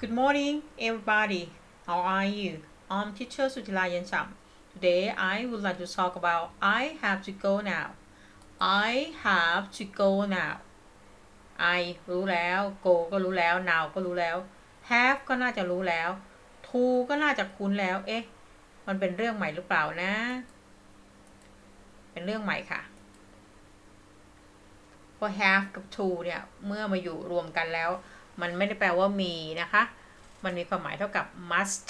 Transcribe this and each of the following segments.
Good morning, everybody. How are you? I'm teacher Sutila Yancham. Today, I would like to talk about I have to go now. I have to go now. I รู้แล้ว go ก็รู้แล้ว now ก็รู้แล้ว have ก็น่าจะรู้แล้ว to ก็น่าจะคุ้นแล้ว เอ๊ะ มันเป็นเรื่องใหม่หรือเปล่านะ เป็นเรื่องใหม่ค่ะเพราะ have กับ to เนี่ย เมื่อมาอยู่รวมกันแล้ว มันไม่ได้แปลว่ามีนะคะ มันมีความหมายเท่ากับ must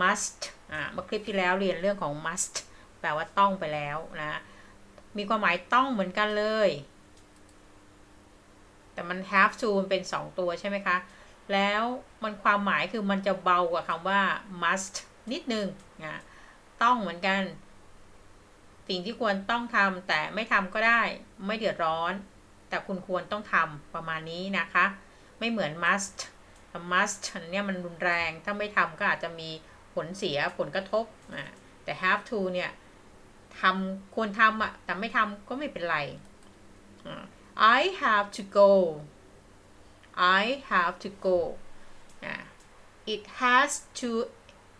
must อ่าเมื่อคลิปที่แล้วเรียนเรื่องของ must แปลว่าต้องไปแล้วนะ มีความหมายต้องเหมือนกันเลย แต่มัน have to มันเป็น 2 ตัวใช่ไหมคะ แล้วมันความหมายคือมันจะเบากว่าคำว่า must นิดนึงนะต้องเหมือนกัน สิ่งที่ควรต้องทำแต่ไม่ทำก็ได้ ไม่เดือดร้อน แต่คุณควรต้องทำประมาณนี้นะคะ ไม่เหมือน must must อันเนี้ยมันรุนแรง ถ้าไม่ทำก็อาจจะมีผลเสียผลกระทบอ่าแต่ have to เนี่ยทำควรทำอะแต่ไม่ทำก็ไม่เป็นไรอ่า I have to go I have to go it has to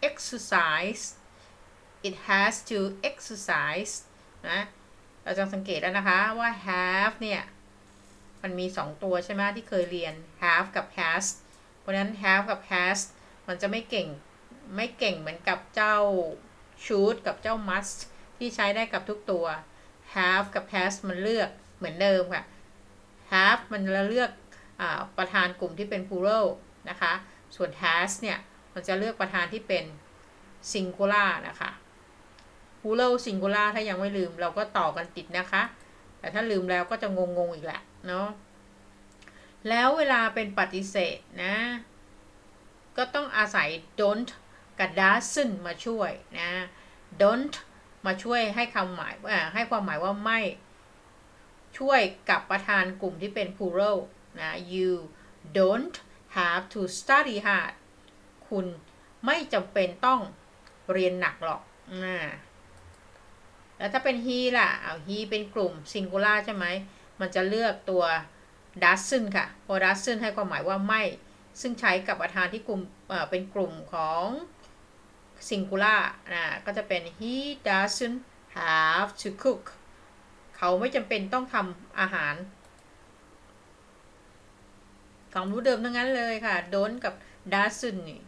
exercise it has to exercise นะ เราจะสังเกตแล้วนะคะว่า have เนี่ย มันมี 2 ตัวใช่ไหมที่เคยเรียน have กับ has เพราะนั้น have กับ has มันจะไม่เก่งไม่เก่งเหมือนกับเจ้า should กับเจ้า must ที่ใช้ได้กับทุกตัว have กับ has มันเลือกเหมือนเดิมค่ะ have มันจะเลือกอประธานกลุ่มที่เป็น plural นะคะ ส่วน has เนี่ย มันจะเลือกประธานที่เป็น singular นะคะ plural singular ถ้ายังไม่ลืมเราก็ต่อกันติดนะคะ แต่ถ้าลืมแล้วก็จะงงงๆอีกแหละ เนาะแล้วเวลาเป็นปฏิเสธนะ ก็ต้องอาศัย don't กับ doesn't มาช่วยนะ don't มาช่วยให้คำหมายให้ความหมายว่าไม่ ช่วยกับประธานกลุ่มที่เป็น plural นะ you don't have to study hard คุณไม่จำเป็นต้องเรียนหนักหรอกอ่าแล้วถ้าเป็น he ล่ะ เอา he เป็นกลุ่ม singular ใช่ไหม มันจะเลือกตัว doesn't ค่ะ เพราะ doesn't ให้ความหมายว่าไม่ ซึ่งใช้กับประธานที่กลุ่มเป็นกลุ่มของ singular นะก็จะเป็น he doesn't have to cook เขาไม่จำเป็นต้องทำอาหารความรู้เดิมทั้งนั้นเลยค่ะ don't กับ doesn't นี่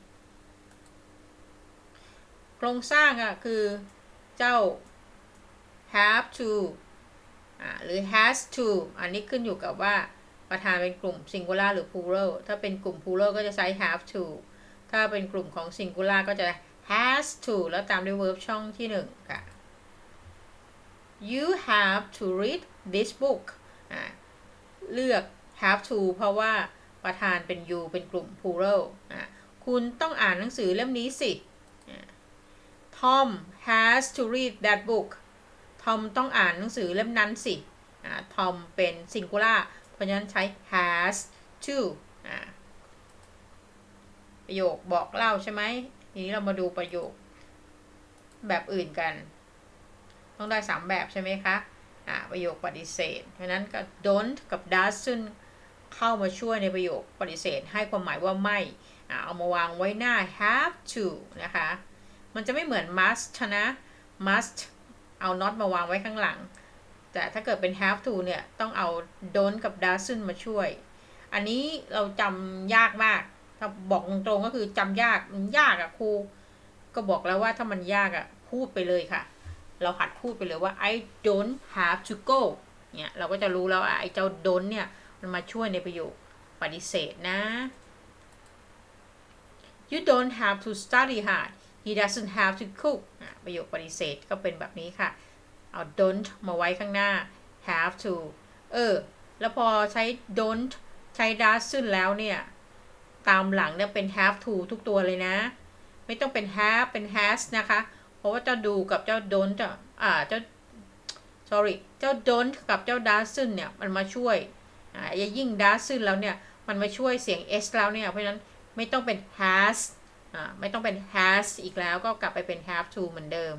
โครงสร้างอะคือเจ้า have to หรือ has to อันนี้ขึ้นอยู่กับว่าประธานเป็นกลุ่ม singular หรือ plural ถ้าเป็นกลุ่ม plural ก็จะใช้ have to ถ้าเป็นกลุ่มของ singular ก็จะ has to แล้วตามด้วย verb ช่องที่หนึ่งค่ะ you have to read this book เลือก have to เพราะว่าประธานเป็น you เป็นกลุ่ม plural คุณต้องอ่านหนังสือเล่มนี้สิ Tom has to read that book ทอมต้องอ่านหนังสือเล่มนั้นสิทอมเป็น singular เพราะฉะนั้นใช้ has to ประโยคบอกเล่าใช่ไหมทีนี้เรามาดูประโยคแบบอื่นกัน ต้องได้ 3 แบบใช่ไหมคะะประโยคปฏิเสธ เพราะนั้นก็ don't กับ doesn't เข้ามาช่วยในประโยคปฏิเสธ ให้ความหมายว่าไม่เอามาวางไว้หน้า have to นะคะ มันจะไม่เหมือน must นะ must เอา not มาวางไว้ข้างหลัง แต่ถ้าเกิดเป็น have to เนี่ย ต้องเอา don't กับ doesn't มาช่วย อันนี้เราจำยากมาก ถ้าบอกตรงๆก็คือจำยาก มันยากอะครู ก็บอกแล้วว่าถ้ามันยากอะพูดไปเลยค่ะ เราหัดพูดไปเลยว่า I don't have to go เนี่ยเราก็จะรู้แล้วว่าไอ้เจ้า don't เนี่ย มันมาช่วยในประโยคปฏิเสธนะ you don't have to study hard he doesn't have to cook ประโยคปฏิเสธก็เป็นแบบนี้ค่ะ เอา don't มาไว้ข้างหน้า have to เออ แล้วพอใช้ don't ใช้ doesn't แล้วเนี่ย ตามหลังเนี่ยเป็น have to ทุกตัวเลยนะ ไม่ต้องเป็น have เป็น has นะคะ เพราะว่าเจ้าดูกับเจ้า don't อ่าเจ้า sorry เจ้า don't กับเจ้า doesn't เนี่ย มันมาช่วยอ่ายิ่ง doesn't แล้วเนี่ย มันมาช่วยเสียง s แล้วเนี่ย เพราะฉะนั้นไม่ต้องเป็น has ไม่ต้องเป็น has อีกแล้วก็กลับไปเป็น have to เหมือนเดิม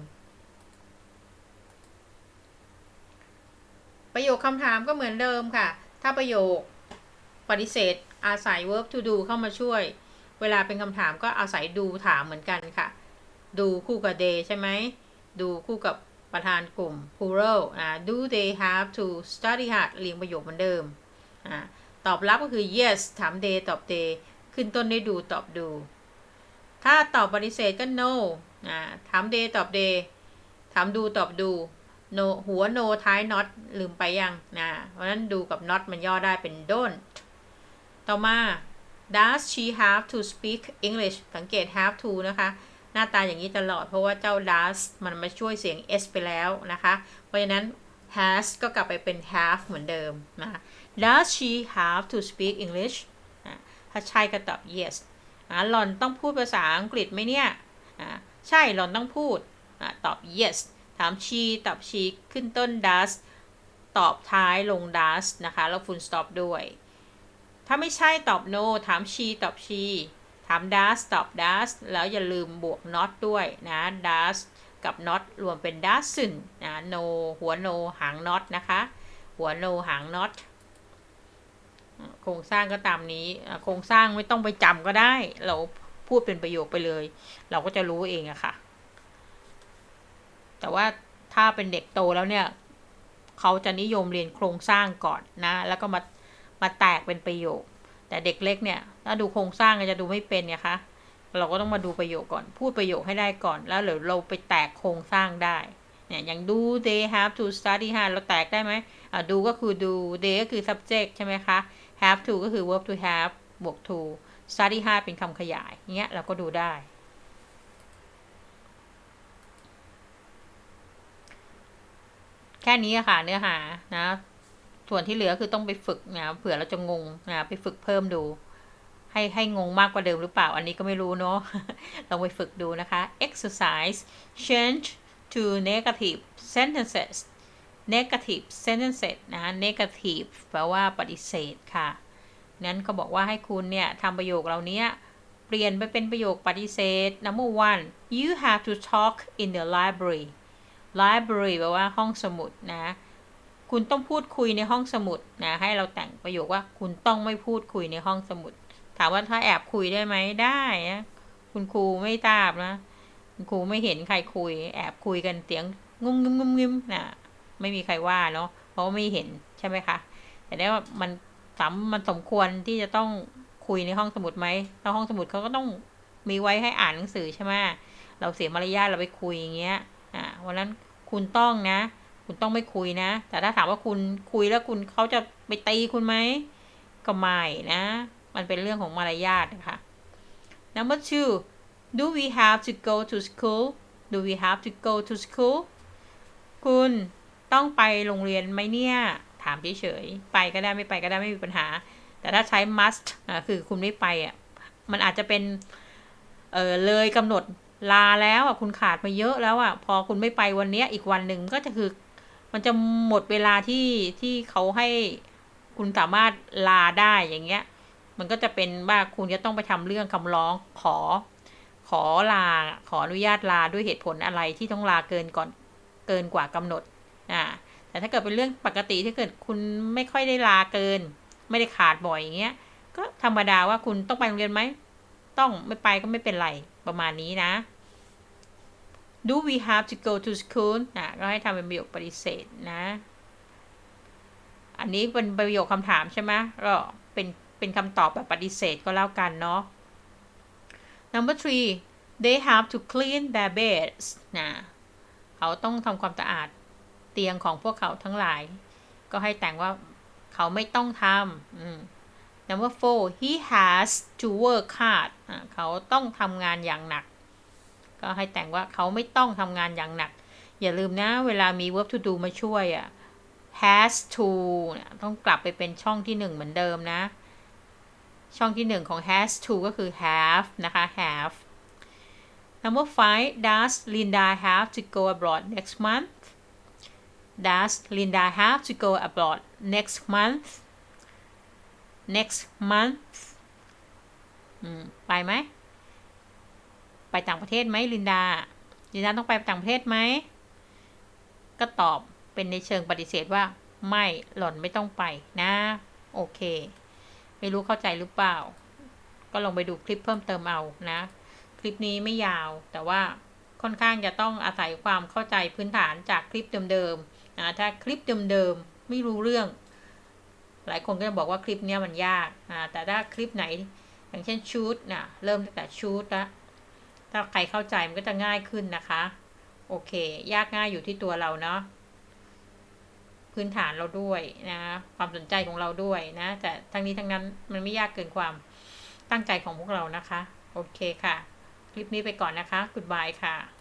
ประโยคคำถามก็เหมือนเดิมค่ะ ถ้าประโยคปฏิเสธ อาศัย verb to do เข้ามาช่วย เวลาเป็นคำถามก็อาศัยดูถามเหมือนกันค่ะดูคู่กับ they ใช่ไหมดูคู่กับประธานกลุ่ม plural อ่า do they have to study hard เรียงประโยคเหมือนเดิม ตอบรับก็คือ yes ถาม they ตอบ they ขึ้นต้นด้วยดูตอบดูถ้า ตอบปฏิเสธก็ no อ่าถาม they ตอบ they ถามดูตอบดู no หัว no ท้าย not ลืมไปยังนะเพราะฉะนั้นดูกับ not มันย่อได้เป็น don't ต่อมา does she have to speak English สังเกต have to นะคะ หน้าตาอย่างนี้ตลอดเพราะว่าเจ้า does มันมาช่วยเสียง s ไปแล้วนะคะ เพราะฉะนั้น has ก็กลับไปเป็น have เหมือนเดิมนะ does she have to speak English ถ้าใช่ก็ตอบ yes หล่อนต้องพูดภาษาอังกฤษไหมเนี่ยใช่หล่อนต้องพูดอตอบ yes ถาม she ตอบ she ขึ้นต้น does ตอบท้ายลง does นะคะ แล้ว full stop ด้วย ถ้าไม่ใช่ตอบ no ถาม she ตอบ she ถาม does ตอบ does แล้วอย่าลืมบวก not ด้วยนะ does กับ not รวมเป็น doesn't นะ no หัว no หาง not นะคะ หัว no หาง not โครงสร้างก็ตามนี้ โครงสร้างไม่ต้องไปจำก็ได้ เราพูดเป็นประโยคไปเลย เราก็จะรู้เองอะค่ะ แต่ว่าถ้าเป็นเด็กโตแล้วเนี่ย เขาจะนิยมเรียนโครงสร้างก่อนนะ แล้วก็มา มาแตกเป็นประโยค แต่เด็กเล็กเนี่ย ถ้าดูโครงสร้างจะดูไม่เป็นไงคะ เราก็ต้องมาดูประโยคก่อน พูดประโยคให้ได้ก่อน แล้วเดี๋ยวเราไปแตกโครงสร้างได้ เนี่ยอย่างดู they have to study hard เราแตกได้ไหมอ่าดูก็คือดู they ก็คือ subject ใช่ไหมคะ have to ก็คือ verb to have บวก to study hard เป็นคำขยายเงี้ยเราก็ดูได้ แค่นี้ค่ะเนื้อหานะ ส่วนที่เหลือคือต้องไปฝึกนะเผื่อเราจะงงนะไปฝึกเพิ่มดู ให้ให้งงมากกว่าเดิมหรือเปล่า อันนี้ก็ไม่รู้เนาะลองไปฝึกดูนะคะ exercise change to negative sentences negative sentences นะ negative แปลว่าปฏิเสธค่ะ นั้นเขาบอกว่าให้คุณเนี่ยทำประโยคเหล่านี้เปลี่ยนไปเป็นประโยคปฏิเสธ number one you have to talk in the library library แปลว่าห้องสมุดนะ คุณต้องพูดคุยในห้องสมุดนะ ให้เราแต่งประโยคว่าคุณต้องไม่พูดคุยในห้องสมุด ถามว่าถ้าแอบคุยได้ไหมได้นะคุณครูไม่ทราบนะ คุณครูไม่เห็นใครคุย แอบคุยกันเสียงงุ้มงุ้มงุ้มงุ้มนะ ไม่มีใครว่าเนาะเพราะไม่เห็นใช่ไหมคะ แต่ได้ว่ามันสามมันสมควรที่จะต้องคุยในห้องสมุดไหมถ้าห้องสมุดเขาก็ต้องมีไว้ให้อ่านหนังสือใช่ไหมเราเสียมารยาทเราไปคุยอย่างเงี้ย อ่าวันนั้นคุณต้องนะ คุณต้องไม่คุยนะ แต่ถ้าถามว่าคุณคุยแล้วคุณเขาจะไปตีคุณไหมก็ไม่นะ มันเป็นเรื่องของมารยาทนะคะ number two do we have to go to school do we have to go to school คุณ ต้องไปโรงเรียนไหมเนี่ย ถามเฉยๆ ไปก็ได้ไม่ไปก็ได้ไม่มีปัญหา แต่ถ้าใช้ must อะคือคุณไม่ไปอะ มันอาจจะเป็น เออเลยกำหนดลาแล้วอะคุณขาดมาเยอะแล้วอะ พอคุณไม่ไปวันนี้อีกวันหนึ่งก็จะคือ มันจะหมดเวลาที่ที่เขาให้คุณสามารถลาได้อย่างเงี้ย มันก็จะเป็นว่าคุณจะต้องไปทำเรื่องคำร้องขอ ขอลา ขออนุญาตลาด้วยเหตุผลอะไรที่ต้องลาเกินก่อนเกินกว่ากำหนด แต่ถ้าเกิดเป็นเรื่องปกติที่เกิดคุณไม่ค่อยได้ลาเกิน ไม่ได้ขาดบ่อยอย่างเงี้ย ก็ธรรมดาว่าคุณต้องไปโรงเรียนไหม ต้องไม่ไปก็ไม่เป็นไรประมาณนี้นะ do we have to go to school นะก็ให้ทำเป็นประโยคปฏิเสธนะ อันนี้เป็นประโยคคำถามใช่ไหมก็เป็นเป็นคำตอบแบบปฏิเสธก็แล้วกันเนาะ number three they have to clean their beds นะ เขาต้องทำความสะอาด เตียงของพวกเขาทั้งหลาย ก็ให้แต่งว่าเขาไม่ต้องทำ number four he has to work hard เขาต้องทำงานอย่างหนัก ก็ให้แต่งว่าเขาไม่ต้องทำงานอย่างหนัก อย่าลืมนะ เวลามี verb to do มาช่วยอะ has to ต้องกลับไปเป็นช่องที่หนึ่งเหมือนเดิมนะ ช่องที่หนึ่งของ has to ก็คือ have นะคะ have number five does Linda have to go abroad next month Does Linda have to go abroad next month next month ไปไหม ไปต่างประเทศไหมลินดา ลินดาต้องไปต่างประเทศไหม ก็ตอบเป็นในเชิงปฏิเสธว่า ไม่หล่อนไม่ต้องไปนะ โอเค ไม่รู้เข้าใจหรือเปล่า ก็ลองไปดูคลิปเพิ่มเติมเอานะ คลิปนี้ไม่ยาวแต่ว่าค่อนข้างจะต้องอาศัยความเข้าใจพื้นฐานจากคลิปเดิมๆ นะถ้าคลิปเดิมๆไม่รู้เรื่อง หลายคนก็จะบอกว่าคลิปเนี้ยมันยากนะแต่ถ้าคลิปไหน อย่างเช่นชูดนะเริ่มตั้งแต่ชูดล้วถ้าใครเข้าใจมันก็จะง่ายขึ้นนะคะ โอเค ยากง่ายอยู่ที่ตัวเราเนาะพื้นฐานเราด้วยนะความสนใจของเราด้วยนะ แต่ทั้งนี้ทั้งนั้นมันไม่ยากเกินความตั้งใจของพวกเรานะคะ โอเคค่ะ คลิปนี้ไปก่อนนะคะ Goodbye ค่ะ